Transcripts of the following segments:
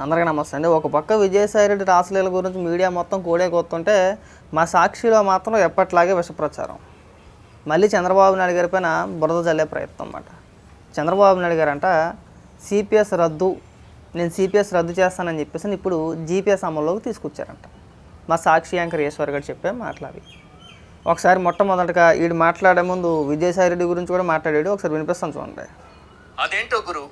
అందరికీ నమస్తే అండి. ఒక పక్క విజయసాయి రెడ్డి రాసలీల గురించి మీడియా మొత్తం కూడే కొత్తుంటే మా సాక్షిలో మాత్రం ఎప్పట్లాగే విష ప్రచారం మళ్ళీ చంద్రబాబు నాయుడు గారి పైన బురద జల్లే ప్రయత్నం అన్నమాట. చంద్రబాబు నాయుడు గారు అంట సిపిఎస్ రద్దు నేను సిపిఎస్ రద్దు చేస్తానని చెప్పేసి ఇప్పుడు జీపీఎస్ అమల్లోకి తీసుకొచ్చారంట. మా సాక్షి యాంకర్ ఈశ్వర్ గారు చెప్పే మాట్లాడి ఒకసారి మొట్టమొదటిగా వీడు మాట్లాడే ముందు విజయసాయి రెడ్డి గురించి కూడా మాట్లాడాడు ఒకసారి వినిపిస్తాను చూడండి. అదేంటో గురు?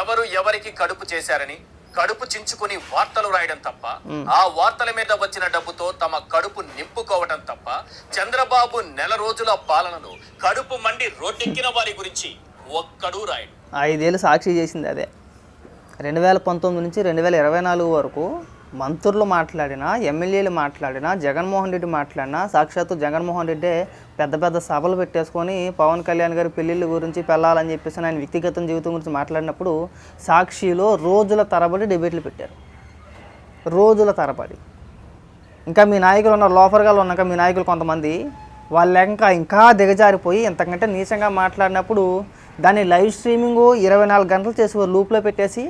ఎవరు ఎవరికి కడుపు చేశారని? కడుపు చించుకుని వార్తలు రాయడం తప్ప ఆ వార్తల మీద వచ్చిన డబ్బుతో తమ కడుపు నింపుకోవడం తప్ప చంద్రబాబు నెల రోజుల పాలనలో కడుపు మండి రోడ్డెక్కిన వారి గురించి ఒక్కడూ రాయడు. ఐదేళ్ళు సాక్షి చేసింది అదే. రెండు వేల పంతొమ్మిది నుంచి రెండు వేల ఇరవై నాలుగు వరకు మంత్రులు మాట్లాడినా ఎమ్మెల్యేలు మాట్లాడినా జగన్మోహన్ రెడ్డి మాట్లాడినా సాక్షాత్తు జగన్మోహన్ రెడ్డి పెద్ద పెద్ద సభలు పెట్టేసుకొని పవన్ కళ్యాణ్ గారి పెళ్ళిళ్ళ గురించి పెళ్ళాలని చెప్పేసి ఆయన వ్యక్తిగత జీవితం గురించి మాట్లాడినప్పుడు సాక్షిలో రోజుల తరబడి డిబేట్లు పెట్టారు. రోజుల తరబడి. ఇంకా మీ నాయకులు ఉన్న లోఫర్గాలు ఉన్నాక మీ నాయకులు కొంతమంది వాళ్ళ ఇంకా ఇంకా దిగజారిపోయి ఇంతకంటే నీచంగా మాట్లాడినప్పుడు దాన్ని లైవ్ స్ట్రీమింగ్ ఇరవై నాలుగు గంటలు చేసి లూప్లో పెట్టేసి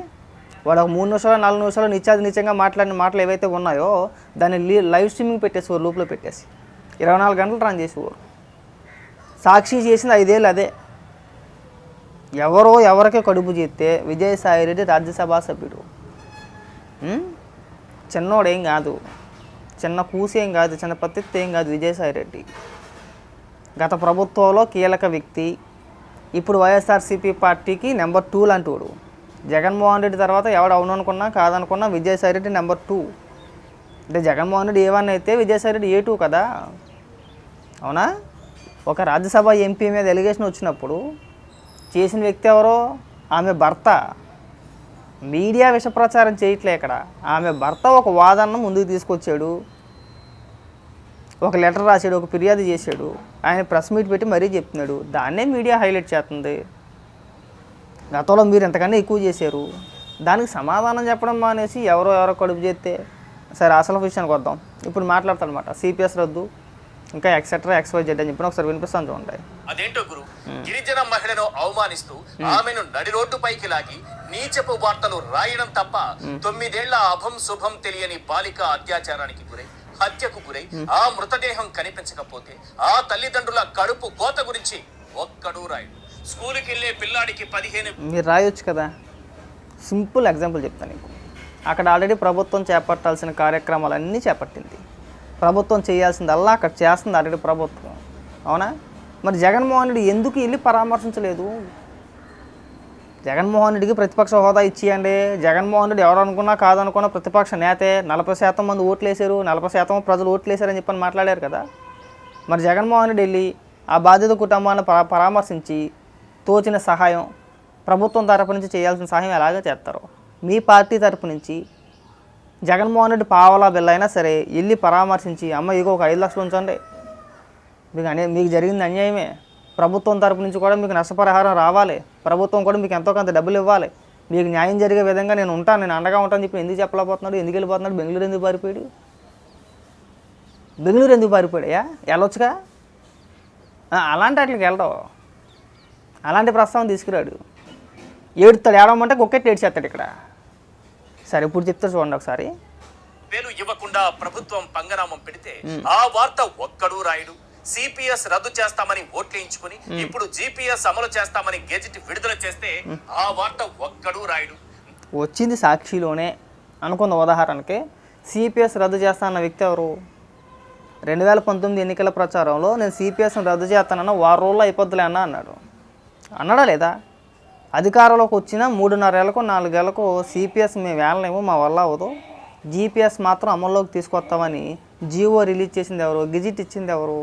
వాడు ఒక మూడు నిమిషాలు నాలుగు నిమిషాలు నిత్యాది నిత్యంగా మాట్లాడిన మాటలు ఏవైతే ఉన్నాయో దాన్ని లీ- లైవ్ స్ట్రీమింగ్ పెట్టేసి ఓ లూప్లో పెట్టేసి. ఇరవై నాలుగు గంటలు రన్ చేసేవారు సాక్షి చేసింది ఐదేళ్ళు అదే. ఎవరో ఎవరికే కడుపు చేస్తే విజయసాయి రెడ్డి రాజ్యసభ సభ్యుడు. చిన్నోడేం కాదు. చిన్న కూసేం కాదు చిన్న పత్తిత్తి ఏం కాదు విజయసాయి రెడ్డి. గత ప్రభుత్వంలో కీలక వ్యక్తి. ఇప్పుడు వైఎస్ఆర్సీపీ పార్టీకి నెంబర్ టూ లాంటివాడు జగన్మోహన్ రెడ్డి తర్వాత ఎవడు అవును కాదనుకున్నా విజయసాయి రెడ్డి నెంబర్ టూ. అంటే జగన్మోహన్ రెడ్డి ఏ వన్ అయితే విజయసాయి రెడ్డి ఏ టూ కదా. అవునా? ఒక రాజ్యసభ ఎంపీ మీద ఎలిగేషన్ వచ్చినప్పుడు చేసిన వ్యక్తి ఎవరో? ఆమె భర్త. మీడియా విష ప్రచారం చేయట్లే ఇక్కడ. ఆమె భర్త ఒక వాదనను ముందుకు తీసుకొచ్చాడు. ఒక లెటర్ రాశాడు ఒక ఫిర్యాదు చేశాడు. ఆయన ప్రెస్ మీట్ పెట్టి మరీ చెప్తున్నాడు. దాన్నే మీడియా హైలైట్ చేస్తుంది. గతంలో మీరు ఎంతకన్నా ఎక్కువ చేశారు. దానికి సమాధానం చెప్పడం మానేసి ఎవరో ఎవరో కడుపు చేస్తే సరే అసలు విషయానికి వద్దాం. ఇప్పుడు మాట్లాడతాడనమాట సిపిఎస్ రద్దు ఇంకా ఎక్సెట్రా ఎక్స్వై జెడ్ అని చెప్పిన ఒకసారి వినిపిస్తాను చూడండి. అదేంటో గురు? గిరిజన మహిళను అవమానిస్తూ ఆమెను నడి రోడ్డుపైకి లాగి నీచపు వార్తలు రాయడం తప్ప తొమ్మిదేళ్ళ అభం శుభం తెలియని బాలిక అత్యాచారానికి గురై హత్యకు గురై ఆ మృతదేహం కనిపించకపోతే ఆ తల్లిదండ్రుల కడుపు కోత గురించి ఒక్కడూ రాయడు. స్కూల్కి వెళ్ళే పిల్లాడికి పదిహేను మీరు రాయొచ్చు కదా. సింపుల్ ఎగ్జాంపుల్ చెప్తాను నీకు. అక్కడ ఆల్రెడీ ప్రభుత్వం చేపట్టాల్సిన కార్యక్రమాలన్నీ చేపట్టింది. ప్రభుత్వం చేయాల్సిందల్లా అక్కడ చేస్తుంది ఆల్రెడీ ప్రభుత్వం. అవునా? మరి జగన్మోహన్ రెడ్డి ఎందుకు వెళ్ళి పరామర్శించలేదు? జగన్మోహన్ రెడ్డికి ప్రతిపక్ష హోదా ఇచ్చేయండి. జగన్మోహన్ రెడ్డి ఎవరు అనుకున్నా కాదనుకున్నా ప్రతిపక్ష నేతే. నలభై శాతం మంది ఓట్లు వేశారు నలభై శాతం ప్రజలు ఓట్లు వేశారని చెప్పని మాట్లాడారు కదా. మరి జగన్మోహన్ రెడ్డి వెళ్ళి ఆ బాధిత కుటుంబాన్ని పరా పరామర్శించి తోచిన సహాయం ప్రభుత్వం తరపు నుంచి చేయాల్సిన సహాయం ఎలాగ చేస్తారు. మీ పార్టీ తరపు నుంచి జగన్మోహన్ రెడ్డి పావలా బిల్లైనా అయినా సరే వెళ్ళి పరామర్శించి అమ్మ ఇగో ఒక ఐదు లక్షలు ఉంచండి. మీకు అనే మీకు జరిగింది అన్యాయమే. ప్రభుత్వం తరపు నుంచి కూడా మీకు నష్టపరిహారం రావాలి. ప్రభుత్వం కూడా మీకు ఎంతో కొంత డబ్బులు ఇవ్వాలి. మీకు న్యాయం జరిగే విధంగా నేను ఉంటాను. నేను అండగా ఉంటాను చెప్పి ఎందుకు చెప్పలేకపోతున్నాడు? ఎందుకు వెళ్ళిపోతున్నాడు? బెంగళూరు ఎందుకు పారిపోయాడు? బెంగళూరు ఎందుకు పారిపోయాడయ్యా వెళ్ళొచ్చుగా? అలాంటి వాటికి వెళ్ళడం. అలాంటి ప్రస్తావన తీసుకురాడు. ఏడుతాడు ఏడవమంటే కుక్కెట్టి ఏడ్చేస్తాడు ఇక్కడ. సరే ఇప్పుడు చెప్తా చూడండి ఒకసారి. వేలు ఇవ్వకుండా ప్రభుత్వం పంగనామం పెడితే ఆ వార్త ఒక్కడూ రాయడు. సిపిఎస్ రద్దు చేస్తామని ఓట్లేయించుకుని ఇప్పుడు జిపిఎస్ అమలు చేస్తామని గెజిట్ విడుదల చేస్తే ఆ వార్త ఒక్కడూ రాయడు. వచ్చింది సాక్షిలోనే అనుకున్న ఉదాహరణకి సిపిఎస్ రద్దు చేస్తా అన్న వ్యక్తి ఎవరు? రెండు వేల పంతొమ్మిది ఎన్నికల ప్రచారంలో నేను సిపిఎస్ని రద్దు చేస్తానన్న వారం రోజుల్లో అయిపోద్దులే అన్న అన్నాడు. అన్నాడా లేదా? అధికారంలోకి వచ్చిన మూడున్నరేళ్ళకు నాలుగేళ్ళకు సిపిఎస్ మేము వేలనేమో మా వల్ల అవ్వదు. జీపీఎస్ మాత్రం అమల్లోకి తీసుకొస్తామని జియో రిలీజ్ చేసింది ఎవరు? గెజిట్ ఇచ్చింది ఎవరు?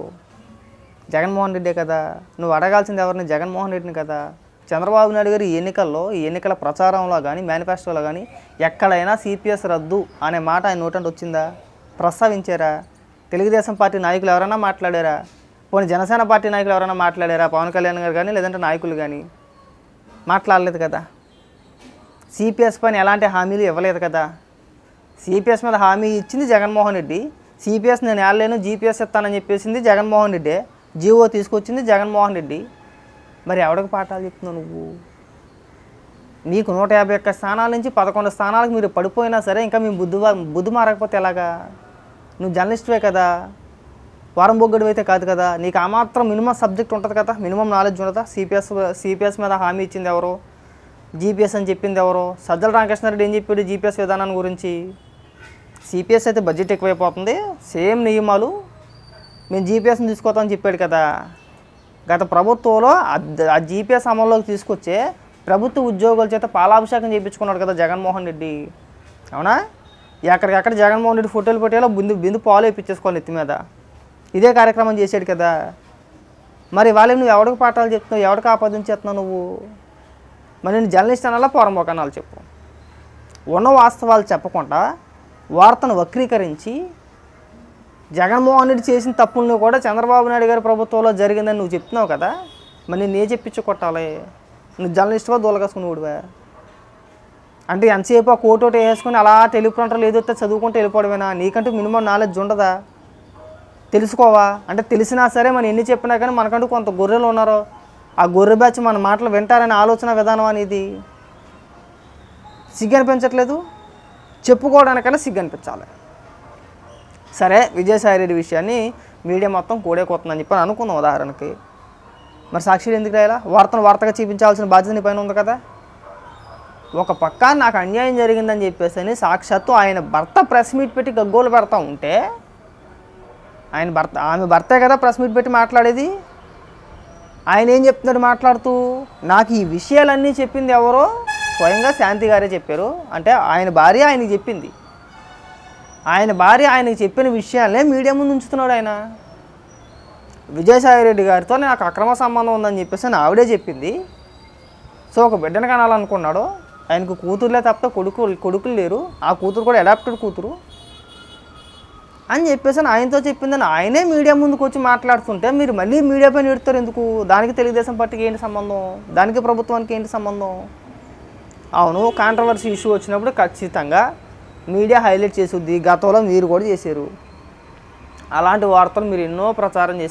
జగన్మోహన్ రెడ్డే కదా. నువ్వు అడగాల్సింది ఎవరిని? జగన్మోహన్ రెడ్డిని కదా. చంద్రబాబు నాయుడు గారి ఈ ఎన్నికల్లో ఎన్నికల ప్రచారంలో కానీ మేనిఫెస్టోలో కానీ ఎక్కడైనా సిపిఎస్ రద్దు అనే మాట ఆయన నోటంటే వచ్చిందా? ప్రస్తావించారా? తెలుగుదేశం పార్టీ నాయకులు ఎవరైనా మాట్లాడారా? పోనీ జనసేన పార్టీ నాయకులు ఎవరైనా మాట్లాడారా? పవన్ కళ్యాణ్ గారు కానీ లేదంటే నాయకులు కానీ మాట్లాడలేదు కదా. సిపిఎస్ పైన ఎలాంటి హామీలు ఇవ్వలేదు కదా. సిపిఎస్ మీద హామీ ఇచ్చింది జగన్మోహన్ రెడ్డి. సిపిఎస్ నేను వెళ్ళలేను జీపీఎస్ ఇస్తానని చెప్పేసింది జగన్మోహన్ రెడ్డి. జీవో తీసుకొచ్చింది జగన్మోహన్ రెడ్డి. మరి ఎవడికి పాఠాలు చెప్తున్నావు నువ్వు? మీకు నూట యాభై ఒక్క స్థానాల నుంచి పదకొండు స్థానాలకు మీరు పడిపోయినా సరే ఇంకా మీ బుద్ధి బుద్ధి మారకపోతే ఎలాగా? నువ్వు జర్నలిస్ట్వే కదా. వారం బొగ్గడు అయితే కాదు కదా. నీకు ఆ మాత్రం మినిమం సబ్జెక్ట్ ఉంటుంది కదా. మినిమం నాలెడ్జ్ ఉండదా సిపిఎస్ సిపిఎస్ మీద హామీ ఇచ్చింది ఎవరు? జీపీఎస్ అని చెప్పింది ఎవరు? సజ్జల రామకృష్ణారెడ్డి ఏం చెప్పాడు జీపీఎస్ విధానాన్ని గురించి? సిపిఎస్ అయితే బడ్జెట్ ఎక్కువైపోతుంది. సేమ్ నియమాలు మేము జీపీఎస్ని తీసుకోతామని చెప్పాడు కదా. గత ప్రభుత్వంలో ఆ- జీపీఎస్ అమల్లోకి తీసుకొచ్చే ప్రభుత్వ ఉద్యోగుల చేత పాలాభిషేకం చేయించుకున్నాడు కదా జగన్మోహన్ రెడ్డి. అవునా? ఎక్కడికెక్కడ జగన్మోహన్ రెడ్డి ఫోటోలు పెట్టేలా బిందు బిందు పాలు వేయించేసుకోవాలి ఎత్తి మీద. ఇదే కార్యక్రమం చేశాడు కదా. మరి వాళ్ళని నువ్వు ఎవడికి పాఠాలు చెప్తున్నావు? ఎవరికి ఆపాదించేస్తున్నావు నువ్వు? మరి నేను జర్నలిస్ట్ అనాలా పోరంబోకనాలు చెప్పు. ఉన్న వాస్తవాలు చెప్పకుండా వార్తను వక్రీకరించి జగన్మోహన్ రెడ్డి చేసిన తప్పులను కూడా చంద్రబాబు నాయుడు గారి ప్రభుత్వంలో జరిగిందని నువ్వు చెప్తున్నావు కదా. మరి నేను ఏ చెప్పించు కొట్టాలి నువ్వు జర్నలిస్ట్గా దూలగసుకుని ఊడివా అంటే ఎంతసేపు ఆ కోట్ ఒకటి వేసుకొని అలా టెలిప్రాంటర్లు ఏదైతే వస్తే చదువుకుంటూ వెళ్ళిపోవడమేనా? నీకంటూ మినిమం నాలెడ్జ్ ఉండదా? తెలుసుకోవా? అంటే తెలిసినా సరే మనం ఎన్ని చెప్పినా కానీ మనకంటూ కొంత గొర్రెలు ఉన్నారు ఆ గొర్రె బ్యాచ్ మన మాటలు వింటారనే ఆలోచన విధానం అనేది సిగ్గు అనిపించట్లేదు చెప్పుకోవడానికైనా సిగ్గు అనిపించాలి సరే విజయసాయిరెడ్డి విషయాన్ని మీడియా మొత్తం కూడేకొస్తుందని చెప్పి అనుకుందాం ఉదాహరణకి. మరి సాక్షి ఎందుకు రాయాలా? వార్తను వార్తగా చూపించాల్సిన బాధ్యత నీ పైన ఉంది కదా. ఒక పక్క నాకు అన్యాయం జరిగిందని చెప్పేసి అని సాక్షాత్తు ఆయన భర్త ప్రెస్ మీట్ పెట్టి గగ్గోలు పెడతా ఉంటే ఆయన భర్త ఆమె భర్తే కదా ప్రెస్ మీట్ పెట్టి మాట్లాడేది? ఆయన ఏం చెప్తున్నాడు మాట్లాడుతూ? నాకు ఈ విషయాలన్నీ చెప్పింది ఎవరో? స్వయంగా శాంతి గారే చెప్పారు. అంటే ఆయన భార్య ఆయనకి చెప్పింది. ఆయన భార్య ఆయనకి చెప్పిన విషయాలనే మీడియా ముందు ఉంచుతున్నాడు ఆయన. విజయసాయిరెడ్డి గారితో నాకు అక్రమ సంబంధం ఉందని చెప్పేసి అని ఆవిడే చెప్పింది. సో ఒక బిడ్డను కనాలనుకున్నాడు. ఆయనకు కూతురులే తప్ప కొడుకు కొడుకులు లేరు. ఆ కూతురు కూడా అడాప్టెడ్ కూతురు. అని చెప్పేసి ఆయనతో చెప్పిందని ఆయనే మీడియా ముందుకు వచ్చి మాట్లాడుతుంటే మీరు మళ్ళీ మీడియా పైన ఎడతారు ఎందుకు? దానికి తెలుగుదేశం పార్టీకి ఏంటి సంబంధం? దానికి ప్రభుత్వానికి ఏంటి సంబంధం? అవును కాంట్రవర్సీ ఇష్యూ వచ్చినప్పుడు ఖచ్చితంగా మీడియా హైలైట్ చేసుద్ది. గతంలో మీరు కూడా చేశారు. అలాంటి వార్తలు మీరు ఎన్నో ప్రచారం చేస్తారు